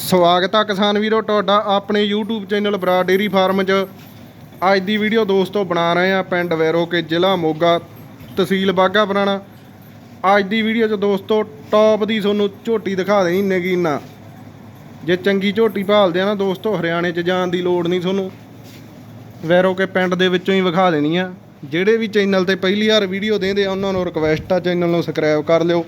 ਸਵਾਗਤ ਆ ਕਿਸਾਨ ਵੀਰੋ, ਤੁਹਾਡਾ ਆਪਣੇ YouTube channel Brar dairy farm 'ਚ। ਅੱਜ ਦੀ ਵੀਡੀਓ ਦੋਸਤੋ ਬਣਾ ਰਹੇ ਆ ਪਿੰਡ ਵੈਰੋ ਕੇ ਜ਼ਿਲ੍ਹਾ ਮੋਗਾ, ਤਹਿਸੀਲ ਬਾਗਾ ਪੁਰਾਣਾ। ਅੱਜ ਦੀ ਵੀਡੀਓ 'ਚ ਦੋਸਤੋ ਟੌਪ ਦੀ ਤੁਹਾਨੂੰ ਝੋਟੀ ਦਿਖਾ ਦੇਣੀ ਨਗੀਨਾ। ਜੇ ਚੰਗੀ ਝੋਟੀ ਭਾਲਦੇ ਆ ਨਾ ਦੋਸਤੋ, ਹਰਿਆਣੇ 'ਚ ਜਾਣ ਦੀ ਲੋੜ ਨਹੀਂ ਤੁਹਾਨੂੰ। ਵੈਰੋ ਕੇ ਪਿੰਡ ਦੇ ਵਿੱਚੋਂ ਹੀ ਵਿਖਾ ਦੇਣੀ ਆ। ਜਿਹੜੇ ਵੀ ਚੈਨਲ ਤੇ ਪਹਿਲੀ ਵਾਰ ਵੀਡੀਓ ਦੇਂਦੇ ਆ, ਉਹਨਾਂ ਨੂੰ ਰਿਕਵੈਸਟ ਆ ਚੈਨਲ ਨੂੰ ਸਬਸਕ੍ਰਾਈਬ ਕਰ ਲਿਓ।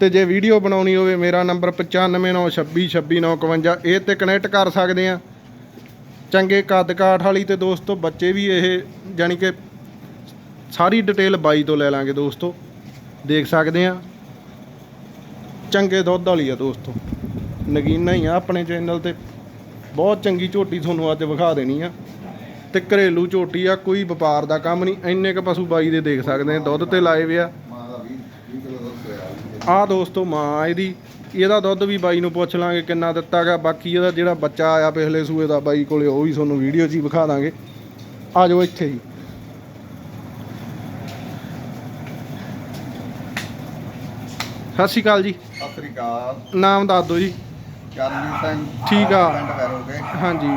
ਤੇ ਜੇ ਵੀਡੀਓ ਬਣਾਉਣੀ ਹੋਵੇ, ਮੇਰਾ ਨੰਬਰ 9596262951 ਇਹ ਤੇ ਕਨੈਕਟ ਕਰ ਸਕਦੇ ਆ। ਚੰਗੇ ਕੱਦ ਕਾਠ ਵਾਲੀ ਤੇ ਦੋਸਤੋ, ਬੱਚੇ ਵੀ ਇਹ ਜਾਨੀ ਕਿ ਸਾਰੀ ਡਿਟੇਲ ਬਾਈ ਤੋਂ ਲੈ ਲਾਂਗੇ ਦੋਸਤੋ। ਦੇਖ ਸਕਦੇ ਆ। ਚੰਗੇ ਦੁੱਧ ਵਾਲੀ ਆ ਦੋਸਤੋ। ਨਗੀਨਾ ਹੀ ਆ ਆਪਣੇ ਚੈਨਲ ਤੇ। ਬਹੁਤ ਚੰਗੀ ਝੋਟੀ ਤੁਹਾਨੂੰ ਅੱਜ ਵਿਖਾ ਦੇਣੀ ਆ। ਤੇ ਘਰੇਲੂ ਝੋਟੀ ਆ, ਕੋਈ ਵਪਾਰ ਦਾ ਕੰਮ ਨਹੀਂ। ਇੰਨੇ ਕ ਪਸ਼ੂ ਬਾਈ ਦੇ ਦੇਖ ਸਕਦੇ ਆ। ਦੁੱਧ ਤੇ ਲਾਏ ਵੇ ਆ ਮਾਂ ਦਾ 20 20 ਕਿਲੋ ਦੁੱਧ ਹੋਇਆ ਆ ਦੋਸਤੋ ਮਾਂ ਇਹਦੀ। ਇਹਦਾ ਦੁੱਧ ਵੀ ਬਾਈ ਨੂੰ ਪੁੱਛ ਲਾਂਗੇ ਕਿੰਨਾ ਦਿੱਤਾ ਗਾ ਬਾਕੀ ਇਹਦਾ ਜਿਹੜਾ ਬੱਚਾ ਆਇਆ ਪਿਛਲੇ ਸੂਏ ਦਾ ਬਾਈ ਕੋਲੇ ਉਹ ਵੀ ਤੁਹਾਨੂੰ ਵੀਡੀਓ 'ਚ ਹੀ ਵਿਖਾ ਦਾਂਗੇ। ਆ ਜਾਓ ਇੱਥੇ ਜੀ ਸਤਿ ਸ਼੍ਰੀ ਅਕਾਲ ਜੀ। ਸਤਿ ਸ੍ਰੀ ਅਕਾਲ। ਨਾਮ ਦੱਸ ਦਿਓ ਜੀ। ਚਰਨਜੀਤ ਸਿੰਘ ਠੀਕ ਆ। ਪਿੰਡ ਵੈਰੋਗੇ ਹਾਂਜੀ।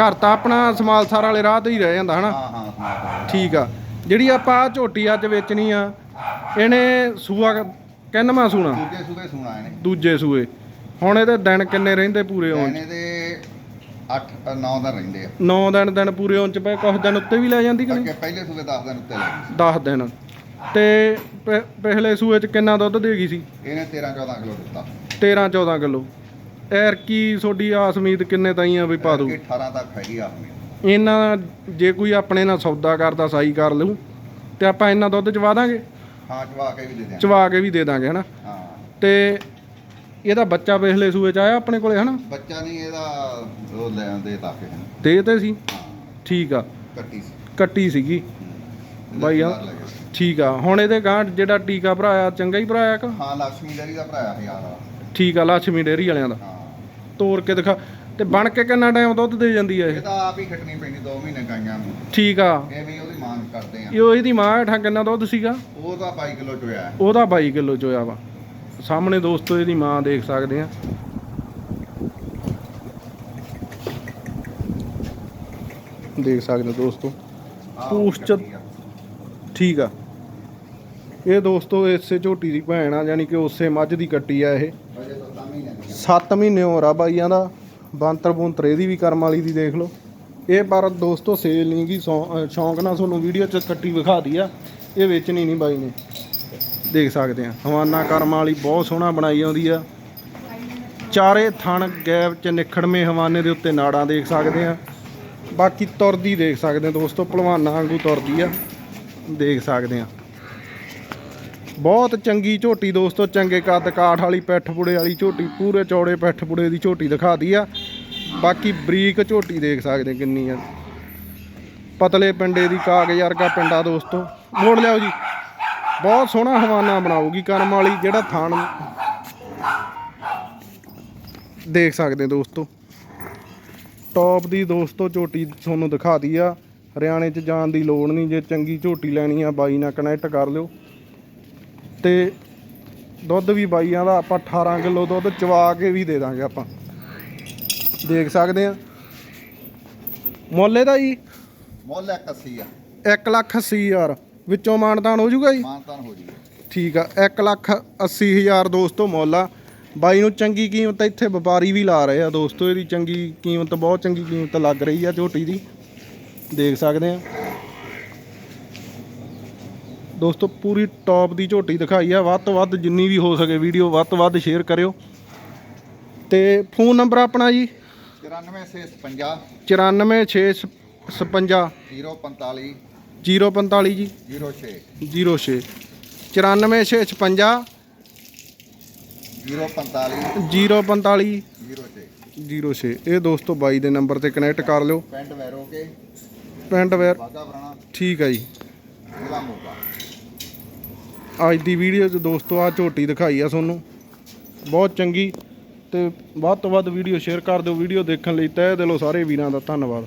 ਘਰ ਤਾਂ ਆਪਣਾ ਸਮਾਲਸਰ ਵਾਲੇ ਰਾਹ ਤੇ ਹੀ ਰਹਿ ਜਾਂਦਾ ਹਨਾ? ਹਾਂ ਠੀਕ ਆ। ਜਿਹੜੀ ਆਪਾਂ ਆਹ ਝੋਟੀ ਅੱਜ ਵੇਚਣੀ ਆ ਇਹਨੇ ਸੂਆ ਕਿੰਨਵਾਂ ਸੂਣਾ? ਦੂਜੇ ਸੂਬੇ ਸੁਣਾ ਇਹਨੇ। ਦੂਜੇ ਸੂਏ। ਹੁਣ ਇਹਦੇ ਦਿਨ ਕਿੰਨੇ ਰਹਿੰਦੇ ਪੂਰੇ ਹੋਣ 'ਚ? ਇਹਨੇ ਦੇ 8 9 ਦਿਨ ਰਹਿੰਦੇ ਆ। 9 ਦਿਨ ਦਿਨ ਪੂਰੇ ਹੋਣ ਚ ਪਏ ਕੁਝ ਦਿਨ ਉੱਤੇ ਵੀ ਲੈ ਜਾਂਦੀ ਕਿ ਨਹੀਂ? ਅੱਗੇ ਪਹਿਲੇ ਸੂਬੇ 10 ਦਿਨ ਉੱਤੇ ਲੱਗੀ 10 ਦਿਨ। ਤੇ ਪ- ਪਿਛਲੇ ਸੂਏ ਚ ਕਿੰਨਾ ਦੁੱਧ ਦੇ ਗਈ ਸੀ? ਇਹਨੇ 13 14 ਕਿਲੋ ਦਿੱਤਾ। 13 14 ਕਿਲੋ। ਐਰ ਕੀ ਤੁਹਾਡੀ ਆਸ ਉਮੀਦ ਕਿੰਨੇ ਤਾਈਂ ਆ ਵੀ ਪਾ ਦੂ ਅੱਗੇ 18 ਤੱਕ ਹੈਗੀ ਆ ਇਹਨਾਂ ਜੇ ਕੋਈ ਆਪਣੇ ਨਾਲ ਸੌਦਾ ਕਰਦਾ ਸਾਈ ਕਰ ਲਊ ਤੇ ਆਪਾਂ ਇਹਨਾਂ ਦੁੱਧ ਚਵਾ ਦਾਂਗੇ? ਹਾਂ ਚਵਾ ਕੇ ਵੀ ਦੇ ਦਾਂਗੇ ਹਨਾ? ਹਾਂ। ਤੇ ਇਹਦਾ ਬੱਚਾ ਪਿਛਲੇ ਸੂਏ ਚ ਆਇਆ ਆਪਣੇ ਕੋਲੇ ਹਨਾ? ਬੱਚਾ ਨਹੀਂ ਇਹਦਾ ਉਹ ਲੈਣ ਦੇ ਤਾ ਕੇ ਦੇ ਤੇ ਸੀ? ਠੀਕ ਆ। ਕੱਟੀ ਸੀ। ਕੱਟੀ ਸੀਗੀ। ਬਾਈ ਆ। ਠੀਕ ਆ। ਹੁਣ ਇਹਦੇ ਗਾਂ ਜਿਹੜਾ ਟੀਕਾ ਭਰਾਇਆ ਚੰਗਾ ਹੀ ਭਰਾਇਆ ਕਾ ਹਾਂ ਲక్ష్ਮੀ ਡੇਰੀ ਦਾ ਭਰਾਇਆ ਯਾਰ। ਠੀਕ ਆ ਲక్ష్ਮੀ ਡੇਰੀ ਵਾਲਿਆਂ ਦਾ। ਤੋੜ ਕੇ ਦਿਖਾ। ਤੇ ਬਣ ਕੇ ਕਿੰਨਾ ਟਾਈਮ ਦੁੱਧ ਦੇ ਜਾਂਦੀ ਆ ਇਹ? ਇਹ ਤਾਂ ਆਪ ਹੀ ਖਟਣੀ ਪੈਣੀ 2 ਮਹੀਨੇ ਗਾਈਆਂ ਨੂੰ। ਠੀਕ ਆ। ਐਵੇਂ ਹੀ ਉਹਦੀ ਮੰਗ ਕਰਦੇ ਆ। ਇਹ ਇਹਦੀ ਮਾਂ ਹੇਠਾਂ ਕਿੰਨਾ ਦੁੱਧ ਸੀਗਾ? ਉਹ ਤਾਂ 22 ਕਿਲੋ ਚੋਇਆ ਉਹਦਾ 22 ਕਿਲੋ ਚੋਇਆ ਵਾ। ਸਾਹਮਣੇ ਦੋਸਤੋ ਇਹਦੀ ਮਾਂ ਦੇਖ ਸਕਦੇ ਆ। ਦੇਖ ਸਕਦੇ ਹੋ ਦੋਸਤੋ। ਪੂਛ ਚ- ਠੀਕ ਆ। ਇਹ ਦੋਸਤੋ ਇਸੇ ਝੋਟੀ ਦੀ ਭੈਣ ਆ ਯਾਨੀ ਕਿ ਉਸੇ ਮੱਝ ਦੀ ਕੱਟੀ ਆ ਇਹ। 7 ਮਹੀਨੇ ਹੋ ਰਾ ਬਾਈਆਂ ਦਾ। ਬਾਂਤਰ ਬੁੰਤਰ, ਇਹਦੀ ਵੀ ਕਰਮ ਵਾਲੀ ਦੀ ਦੇਖ ਲਓ। ਇਹ ਪਰ ਦੋਸਤੋ ਸੇਲ ਨਹੀਂ ਗੀ, ਸੌ- ਸ਼ੌਂਕ ਨਾਲ ਤੁਹਾਨੂੰ ਵੀਡੀਓ 'ਚ ਕੱਟੀ ਵਿਖਾ ਦੀ ਆ। ਇਹ ਵੇਚਣੀ ਨਹੀਂ ਬਾਈ ਨੇ। ਦੇਖ ਸਕਦੇ ਆ। ਹਵਾਨਾ ਕਰਮ ਵਾਲੀ ਬਹੁਤ ਸੋਹਣਾ ਬਣਾਈ ਆਉਂਦੀ ਆ। ਚਾਰੇ ਥਣ ਗੈਪ 'ਚ ਨਿਖੜਵੇਂ ਹਵਾਨੇ ਦੇ ਉੱਤੇ ਨਾੜਾਂ ਦੇਖ ਸਕਦੇ ਆ। ਬਾਕੀ ਤੁਰਦੀ ਦੇਖ ਸਕਦੇ ਆ ਦੋਸਤੋ, ਭਲਵਾਨਾਂ ਵਾਂਗੂ ਤੁਰਦੀ ਆ। ਦੇਖ ਸਕਦੇ ਆ। ਬਹੁਤ ਚੰਗੀ ਝੋਟੀ ਦੋਸਤੋ, ਚੰਗੇ ਕੱਦ ਕਾਠ ਵਾਲੀ, ਪੈਠ ਪੁੜੇ ਵਾਲੀ ਝੋਟੀ, ਪੂਰੇ ਚੌੜੇ ਪੈਠ ਪੁੜੇ ਦੀ ਝੋਟੀ ਦਿਖਾਦੀ ਆ। ਬਾਕੀ ਬਰੀਕ ਝੋਟੀ ਦੇਖ ਸਕਦੇ ਕਿੰਨੀ ਆ। ਪਤਲੇ ਪਿੰਡੇ ਦੀ ਕਾਗਜ਼ ਵਰਗਾ ਪਿੰਡਾ ਦੋਸਤੋ। ਮੋੜ ਲਿਆਓ ਜੀ। ਬਹੁਤ ਸੋਹਣਾ ਹਵਾਨਾ ਬਣਾਉਗੀ ਕਰਮ ਵਾਲੀ, ਜਿਹੜਾ ਥਾਣ ਦੇਖ ਸਕਦੇ ਦੋਸਤੋ। ਟੌਪ ਦੀ ਦੋਸਤੋ ਝੋਟੀ ਤੁਹਾਨੂੰ ਦਿਖਾਦੀ ਆ। ਹਰਿਆਣੇ 'ਚ ਜਾਣ ਦੀ ਲੋੜ ਨਹੀਂ, ਜੇ ਚੰਗੀ ਝੋਟੀ ਲੈਣੀ ਆ, ਬਾਈ ਨਾਲ ਕਨੈਕਟ ਕਰ ਲਿਓ। ਤੇ ਦੁੱਧ ਵੀ ਬਾਈਆਂ ਦਾ ਆਪਾਂ 18 ਕਿਲੋ ਦੁੱਧ ਚਵਾ ਕੇ ਵੀ ਦੇ ਦਾਂਗੇ ਆਪਾਂ। ਦੇਖ ਸਕਦੇ ਆ। ਮੁੱਲ ਇਹਦਾ ਜੀ? ਮੁੱਲ ਇੱਕ 80 ਆ। 1 ਲੱਖ 80 ਹਜ਼ਾਰ। ਵਿੱਚੋਂ ਮਾਨਤਾਨ ਹੋ ਜਾਊਗਾ ਜੀ? ਮਾਨਤਾਨ ਹੋ ਜੀ ਠੀਕ ਆ 1 ਲੱਖ 80 ਹਜ਼ਾਰ ਦੋਸਤੋ ਮੁੱਲ ਆ। ਬਾਈ ਨੂੰ ਚੰਗੀ ਕੀਮਤ ਇੱਥੇ ਵਪਾਰੀ ਵੀ ਲਾ ਰਹੇ ਆ ਦੋਸਤੋ ਇਹਦੀ ਚੰਗੀ ਕੀਮਤ ਬਹੁਤ ਚੰਗੀ ਕੀਮਤ ਲੱਗ ਰਹੀ ਆ ਝੋਟੀ ਦੀ। ਦੇਖ ਸਕਦੇ ਆ। ਦੋਸਤੋ ਪੂਰੀ ਟੌਪ ਦੀ ਝੋਟੀ ਦਿਖਾਈ ਆ। ਵੱਧ ਤੋਂ ਵੱਧ ਜਿੰਨੀ ਵੀ ਹੋ ਸਕੇ ਵੀਡੀਓ ਵੱਧ ਤੋਂ ਵੱਧ ਸ਼ੇਅਰ ਕਰਿਓ। ਤੇ ਫੋਨ ਨੰਬਰ ਆਪਣਾ ਜੀ? 94 ਸੇ 50 94656 045 045 ਜੀ? 06 06 94656 045 045 06 06 ਇਹ ਦੋਸਤੋ ਬਾਈ ਦੇ ਨੰਬਰ ਤੇ ਕਨੈਕਟ ਕਰ ਲਿਓ। ਪਿੰਡ ਵੈਰੋ ਕੇ ਪਿੰਡ ਵੇਰ ਠੀਕ ਆ ਜੀ। ਜ਼ਿਲ੍ਹਾ ਮੋਗਾ। ਅੱਜ ਦੀ ਵੀਡੀਓ 'ਚ ਦੋਸਤੋ ਆ ਝੋਟੀ ਦਿਖਾਈ ਆ ਤੁਹਾਨੂੰ। ਬਹੁਤ ਚੰਗੀ ਤੇ ਵੱਧ ਤੋਂ ਵੱਧ ਵੀਡੀਓ ਸ਼ੇਅਰ ਕਰ ਦਿਓ। ਵੀਡੀਓ ਦੇਖਣ ਲਈ ਤਹਿ ਦਿਲੋਂ ਸਾਰੇ ਵੀਰਾਂ ਦਾ ਧੰਨਵਾਦ।